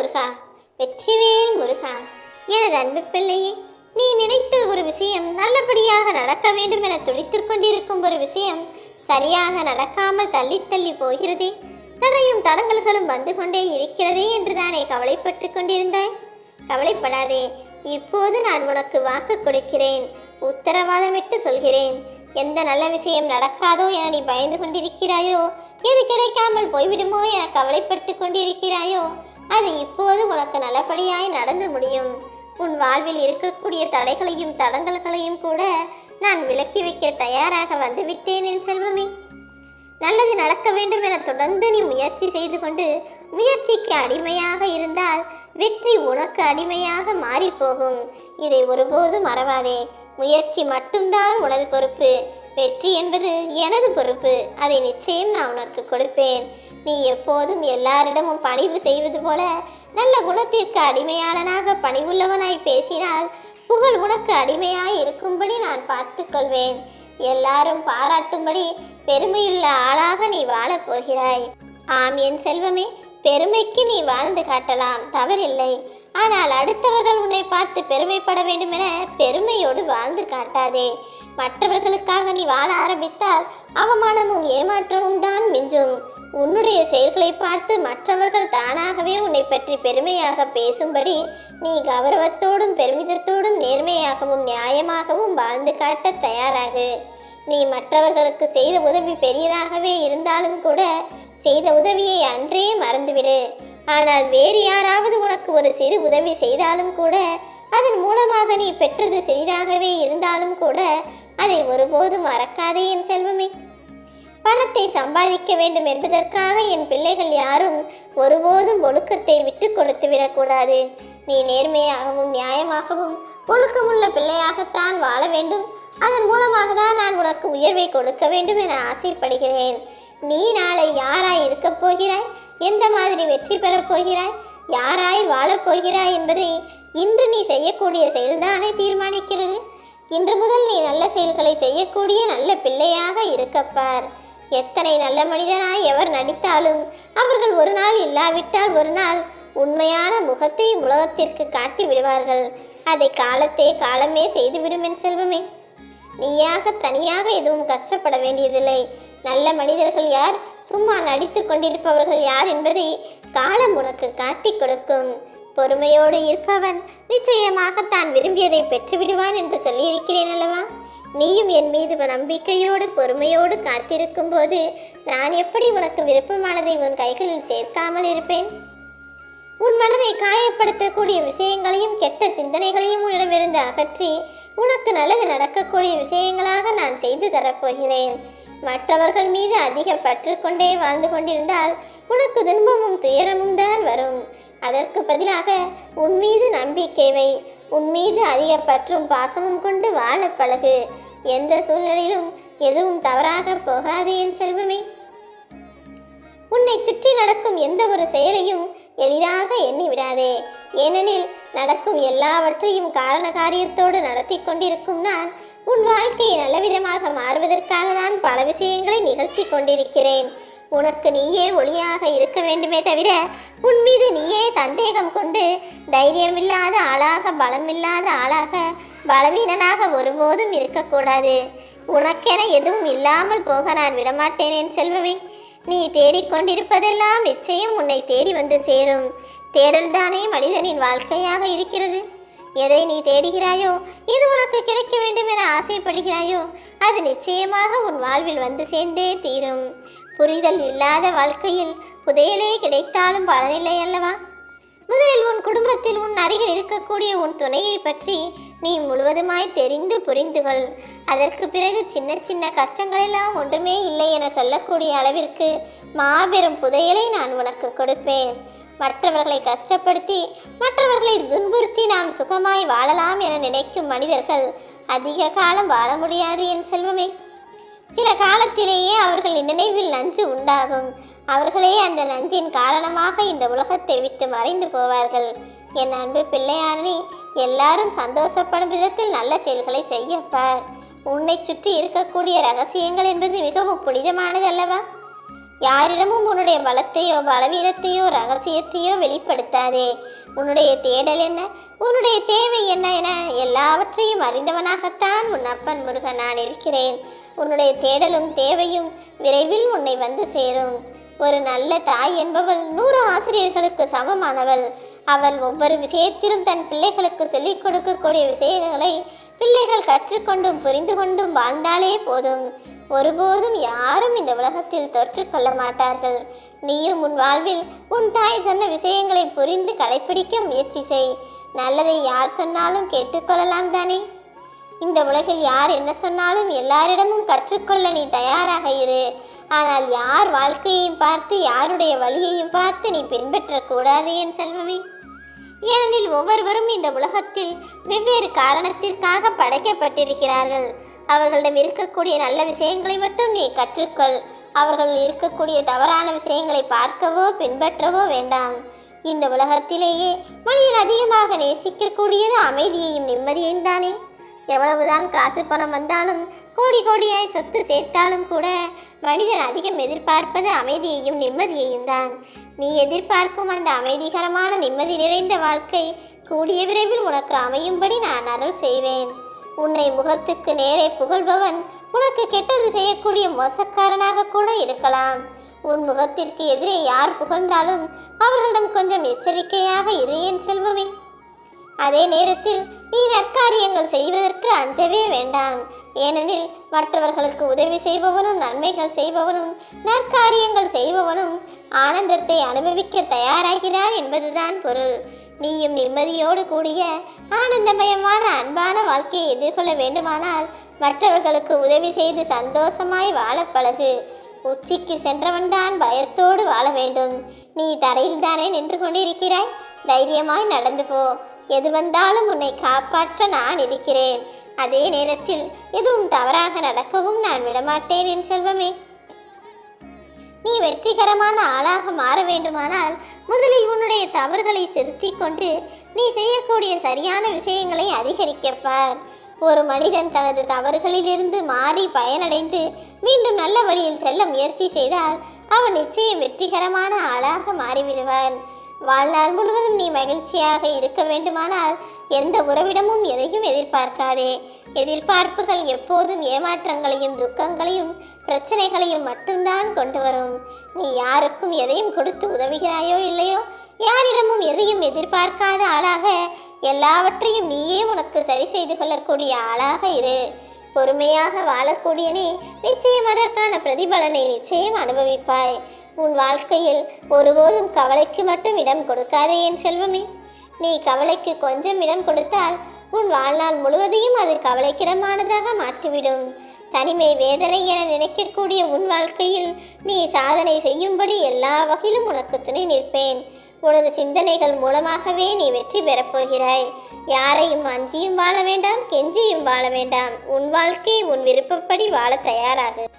முருகா. வெற்றிவேல் முருகா. எனது அன்பு பிள்ளையே நீ நினைத்த ஒரு விஷயம் நல்லபடியாக நடக்க வேண்டும் என துடித்துக் கொண்டிருக்கும் ஒரு விஷயம் சரியாக நடக்காமல் தள்ளி தள்ளி போகிறதே. தடையும் தடங்கல்களும் வந்து கொண்டே இருக்கிறதே என்று தானே கவலைப்பட்டு கொண்டிருந்தாய்? கவலைப்படாதே இப்போது நான் உனக்கு வாக்கு கொடுக்கிறேன். உத்தரவாதமிட்டு சொல்கிறேன். எந்த நல்ல விஷயம் நடக்காதோ என நீ பயந்து கொண்டிருக்கிறாயோ? எது கிடைக்காமல் போய்விடுமோ என கவலைப்பட்டு கொண்டிருக்கிறாயோ? அது இப்போது உனக்கு நல்லபடியாய் நடந்து முடியும்? உன் வாழ்வில் இருக்கக்கூடிய தடைகளையும் தடங்கல்களையும் கூட நான் விலக்கி வைக்க தயாராக வந்துவிட்டேன் என் செல்வமே. நல்லது நடக்க வேண்டும் என தொடர்ந்து நீ முயற்சி செய்து கொண்டு முயற்சிக்கு அடிமையாக இருந்தால் வெற்றி உனக்கு அடிமையாக மாறி போகும். இதை ஒருபோதும் மறவாதே. முயற்சி மட்டும்தான் உனது பொறுப்பு. வெற்றி என்பது எனது பொறுப்பு. அதை நிச்சயம் நான் உனக்கு கொடுப்பேன். நீ எப்போதும் எல்லாரிடமும் பணிவு செய்வது போல நல்ல குணத்திற்கு அடிமையாளனாக பணிவுள்ளவனாய் பேசினால் புகழ் உனக்கு அடிமையாய் இருக்கும்படி நான் பார்த்துக்கொள்வேன். எல்லாரும் பாராட்டும்படி பெருமையுள்ள ஆளாக நீ வாழப் போகிறாய். ஆம் என் செல்வமே பெருமைக்கு நீ வாழ்ந்து காட்டலாம் தவறில்லை. ஆனால் அடுத்தவர்கள் உன்னை பார்த்து பெருமைப்பட வேண்டுமென பெருமையோடு வாழ்ந்து காட்டாதே. மற்றவர்களுக்காக நீ வாழ ஆரம்பித்தால் அவமானமும் ஏமாற்றமும் தான் மிஞ்சும். உன்னுடைய செயல்களை பார்த்து மற்றவர்கள் தானாகவே உன்னை பற்றி பெருமையாக பேசும்படி நீ கௌரவத்தோடும் பெருமிதத்தோடும் நேர்மையாகவும் நியாயமாகவும் வாழ்ந்து காட்ட தயாராகு. நீ மற்றவர்களுக்கு செய்த உதவி பெரியதாகவே இருந்தாலும் கூட செய்த உதவியை அன்றே மறந்துவிடு. ஆனால் வேறு யாராவது உனக்கு ஒரு சிறு உதவி செய்தாலும் கூட அதன் மூலமாக நீ பெற்றது சிறிதாகவே இருந்தாலும் கூட அதை ஒருபோதும் மறக்காதே என் செல்வமே. பணத்தை சம்பாதிக்க வேண்டும் என்பதற்காக என் பிள்ளைகள் யாரும் ஒருபோதும் ஒழுக்கத்தை விட்டு கொடுத்து விடக்கூடாது. நீ நேர்மையாகவும் நியாயமாகவும் ஒழுக்கமுள்ள பிள்ளையாகத்தான் வாழ வேண்டும். அதன் மூலமாக தான் நான் உனக்கு உயர்வை கொடுக்க வேண்டும் என ஆசைப்படுகிறேன். நீ நாளை யாராய் இருக்கப் போகிறாய்? எந்த மாதிரி வெற்றி பெறப் போகிறாய்? யாராய் வாழப் போகிறாய் என்பதை இன்று நீ செய்யக்கூடிய செயல்தானே தீர்மானிக்கிறது. இன்று முதல் நீ நல்ல செயல்களை செய்யக்கூடிய நல்ல பிள்ளையாக இருக்கப்பார் எத்தனை நல்ல மனிதனாய் எவர் நடித்தாலும் அவர்கள் ஒரு நாள் இல்லாவிட்டால் ஒரு நாள் உண்மையான முகத்தை உலகத்திற்கு காட்டி விடுவார்கள். அதை காலத்தே காலமே செய்துவிடும் என் செல்வமே. நீயாக தனியாக எதுவும் கஷ்டப்பட வேண்டியதில்லை. நல்ல மனிதர்கள் யார்? சும்மா நடித்து கொண்டிருப்பவர்கள் யார் என்பதை காலம் உனக்கு காட்டிக் கொடுக்கும். பொறுமையோடு இருப்பவன் நிச்சயமாக தான் விரும்பியதை பெற்றுவிடுவான் என்று சொல்லியிருக்கிறேன் அல்லவா? நீயும் என் மீது நம்பிக்கையோடு பொறுமையோடு காத்திருக்கும் போது நான் எப்படி உனக்கு விருப்பமானதை உன் கைகளில் சேர்க்காமல் இருப்பேன்? உன் மனதை காயப்படுத்தக்கூடிய விஷயங்களையும் கெட்ட சிந்தனைகளையும் உன்னிடமிருந்து அகற்றி உனக்கு நல்லது நடக்கக்கூடிய விஷயங்களாக நான் செய்து தரப்போகிறேன். மற்றவர்கள் மீது அதிக பற்று கொண்டே வாழ்ந்து கொண்டிருந்தால் உனக்கு துன்பமும் துயரமும் தான் வரும். அதற்கு பதிலாக உன் மீது நம்பிக்கை வை. உன் மீது அதிக பற்றும் பாசமும் கொண்டு வாழ பழகு. எந்த சூழ்நிலையிலும் எதுவும் தவறாக போகாது என் செல்வமே. உன்னை சுற்றி நடக்கும் எந்த ஒரு செயலையும் எளிதாக எண்ணி விடாதே. ஏனெனில் நடக்கும் எல்லாவற்றையும் காரண காரியத்தோடு நடத்தி கொண்டிருக்கும் நான் உன் வாழ்க்கையை நல்லவிதமாக மாறுவதற்காக தான் பல விஷயங்களை நிகழ்த்தி கொண்டிருக்கிறேன். உனக்கு நீயே ஒளியாக இருக்க வேண்டுமே தவிர உன் மீது நீயே சந்தேகம் கொண்டு தைரியமில்லாத ஆளாக பலமில்லாத ஆளாக பலவீனனாக ஒருபோதும் இருக்கக்கூடாது. உனக்கென எதுவும் இல்லாமல் போக நான் விடமாட்டேன் என் செல்வமே. நீ தேடிக்கொண்டிருப்பதெல்லாம் நிச்சயம் உன்னை தேடி வந்து சேரும். தேடல்தானே மனிதனின் வாழ்க்கையாக இருக்கிறது. எதை நீ தேடுகிறாயோ இது உனக்கு கிடைக்க வேண்டும் என ஆசைப்படுகிறாயோ அது நிச்சயமாக உன் வாழ்வில் வந்து சேர்ந்தே தீரும். புரிதல் இல்லாத வாழ்க்கையில் புதையலே கிடைத்தாலும் பலனில்லை அல்லவா? முதலில் உன் குடும்பத்தில் உன் அருகில் இருக்கக்கூடிய உன் துணையை பற்றி நீ முழுவதுமாய் தெரிந்து புரிந்து கொள். அதற்கு பிறகு சின்ன சின்ன கஷ்டங்களெல்லாம் ஒன்றுமே இல்லை என சொல்லக்கூடிய அளவிற்கு மாபெரும் புதையலை நான் உனக்கு கொடுப்பேன். மற்றவர்களை கஷ்டப்படுத்தி மற்றவர்களை துன்புறுத்தி நாம் சுகமாய் வாழலாம் என நினைக்கும் மனிதர்கள் அதிக காலம் வாழ முடியாது என் செல்வமே. சில காலத்திலேயே அவர்கள் நினைவில் நஞ்சு உண்டாகும். அவர்களே அந்த நஞ்சின் காரணமாக இந்த உலகத்தை விட்டு மறைந்து போவார்கள். என் அன்பு பிள்ளையானே எல்லாரும் சந்தோஷப்படும் விதத்தில் நல்ல செயல்களை செய்யப்பார் உன்னை சுற்றி இருக்கக்கூடிய ரகசியங்கள் என்பது மிகவும் புனிதமானது அல்லவா யாரிடமும் உன்னுடைய பலத்தையோ பலவீனத்தையோ ரகசியத்தையோ வெளிப்படுத்தாதே. உன்னுடைய தேடல் என்ன? உன்னுடைய தேவை என்ன என எல்லாவற்றையும் அறிந்தவனாகத்தான் உன் அப்பன் முருகன் நான் இருக்கிறேன். உன்னுடைய தேடலும் தேவையும் விரைவில் உன்னை வந்து சேரும். ஒரு நல்ல தாய் என்பவள் நூறு ஆசிரியர்களுக்கு சமமானவள். அவள் ஒவ்வொரு விஷயத்திலும் தன் பிள்ளைகளுக்கு சொல்லிக் கொடுக்கக்கூடிய விஷயங்களை பிள்ளைகள் கற்றுக்கொண்டும் புரிந்து கொண்டும் வாழ்ந்தாலே போதும். ஒருபோதும் யாரும் இந்த உலகத்தில் தோற்றுக்கொள்ள மாட்டார்கள். நீயும் உன் வாழ்வில் உன் தாய் சொன்ன விஷயங்களை புரிந்து கடைப்பிடிக்க முயற்சி செய். நல்லதை யார் சொன்னாலும் கேட்டுக்கொள்ளலாம் தானே. இந்த உலகில் யார் என்ன சொன்னாலும் எல்லாரிடமும் கற்றுக்கொள்ள நீ தயாராக இரு. ஆனால் யார் வாழ்க்கையையும் பார்த்து யாருடைய வழியையும் பார்த்து நீ பின்பற்றக்கூடாது என் செல்வமே. ஏனெனில் ஒவ்வொருவரும் இந்த உலகத்தில் வெவ்வேறு காரணத்திற்காக படைக்கப்பட்டிருக்கிறார்கள். அவர்களிடம் இருக்கக்கூடிய நல்ல விஷயங்களை மட்டும் நீ கற்றுக்கொள். அவர்கள் இருக்கக்கூடிய தவறான விஷயங்களை பார்க்கவோ பின்பற்றவோ வேண்டாம். இந்த உலகத்திலேயே மனிதன் அதிகமாக நேசிக்கக்கூடியது அமைதியையும் நிம்மதியையும் தானே. எவ்வளவுதான் காசு பணம் வந்தாலும் கோடி கோடியாய் சொத்து சேர்த்தாலும் கூட மனிதன் அதிகம் எதிர்பார்ப்பது அமைதியையும் நிம்மதியையும் தான். நீ எதிர்பார்க்கும் அந்த அமைதிகரமான நிம்மதி நிறைந்த வாழ்க்கை கூடிய விரைவில் உனக்கு அமையும்படி நான் அருள் செய்வேன். உன்னை முகத்துக்கு நேரே புகழ்பவன் உனக்கு கெட்டது செய்யக்கூடிய மோசக்காரனாக கூட இருக்கலாம். உன் முகத்திற்கு எதிரே யார் புகழ்ந்தாலும் அவர்களிடம் கொஞ்சம் எச்சரிக்கையாக இரு என் செல்வமே. அதே நேரத்தில் நீ நற்காரியங்கள் செய்வதற்கு அஞ்சவே வேண்டாம். ஏனெனில் மற்றவர்களுக்கு உதவி செய்பவனும் நன்மைகள் செய்பவனும் நற்காரியங்கள் செய்பவனும் ஆனந்தத்தை அனுபவிக்க தயாராகிறான் என்பதுதான் பொருள். நீயும் நிம்மதியோடு கூடிய ஆனந்தமயமான அன்பான வாழ்க்கையை எதிர்கொள்ள வேண்டுமானால் மற்றவர்களுக்கு உதவி செய்து சந்தோஷமாய் வாழ பழகு. உச்சிக்கு சென்றவன்தான் பயத்தோடு வாழ வேண்டும். நீ தரையில் தானே நின்று கொண்டிருக்கிறாய்? தைரியமாய் நடந்து போ. எது வந்தாலும் உன்னை காப்பாற்ற நான் இருக்கிறேன். அதே நேரத்தில் எதுவும் தவறாக நடக்கவும் நான் விடமாட்டேன் என் செல்வமே. நீ வெற்றிகரமான ஆளாக மாற வேண்டுமானால் முதலில் உன்னுடைய தவறுகளை செலுத்திக் கொண்டு நீ செய்யக்கூடிய சரியான விஷயங்களை அதிகரிக்கப்பார் ஒரு மனிதன் தனது தவறுகளிலிருந்து மாறி பயனடைந்து மீண்டும் நல்ல வழியில் செல்ல முயற்சி செய்தால் அவன் நிச்சயம் வெற்றிகரமான ஆளாக மாறிவிடுவான். வாழ்நாள் முழுவதும் நீ மகிழ்ச்சியாக இருக்க வேண்டுமானால் எந்த உறவிடமும் எதையும் எதிர்பார்க்காதே. எதிர்பார்ப்புகள் எப்போதும் ஏமாற்றங்களையும் துக்கங்களையும் பிரச்சனைகளையும் மட்டும்தான் கொண்டு வரும். நீ யாருக்கும் எதையும் கொடுத்து உதவுகிறாயோ இல்லையோ யாரிடமும் எதையும் எதிர்பார்க்காத ஆளாக எல்லாவற்றையும் நீயே உனக்கு சரி செய்து கொள்ளக்கூடிய ஆளாக இரு. பொறுமையாக வாழக்கூடிய நிச்சயம் அதற்கான பிரதிபலனை நிச்சயம் அனுபவிப்பாய். உன் வாழ்க்கையில் ஒருபோதும் கவலைக்கு மட்டும் இடம் கொடுக்காதே என் செல்வமே. நீ கவலைக்கு கொஞ்சம் இடம் கொடுத்தால் உன் வாழ்நாள் முழுவதையும் அது கவலைக்கிடமானதாக மாற்றிவிடும். தனிமை வேதனை என நினைக்கக்கூடிய உன் வாழ்க்கையில் நீ சாதனை செய்யும்படி எல்லா வகையிலும் உனக்கு துணை நிற்பேன். உனது சிந்தனைகள் மூலமாகவே நீ வெற்றி பெறப்போகிறாய் யாரையும் அஞ்சியும் வாழ வேண்டாம் கெஞ்சியும் வாழ வேண்டாம். உன் வாழ்க்கை உன் விருப்பப்படி வாழ தயாராகு.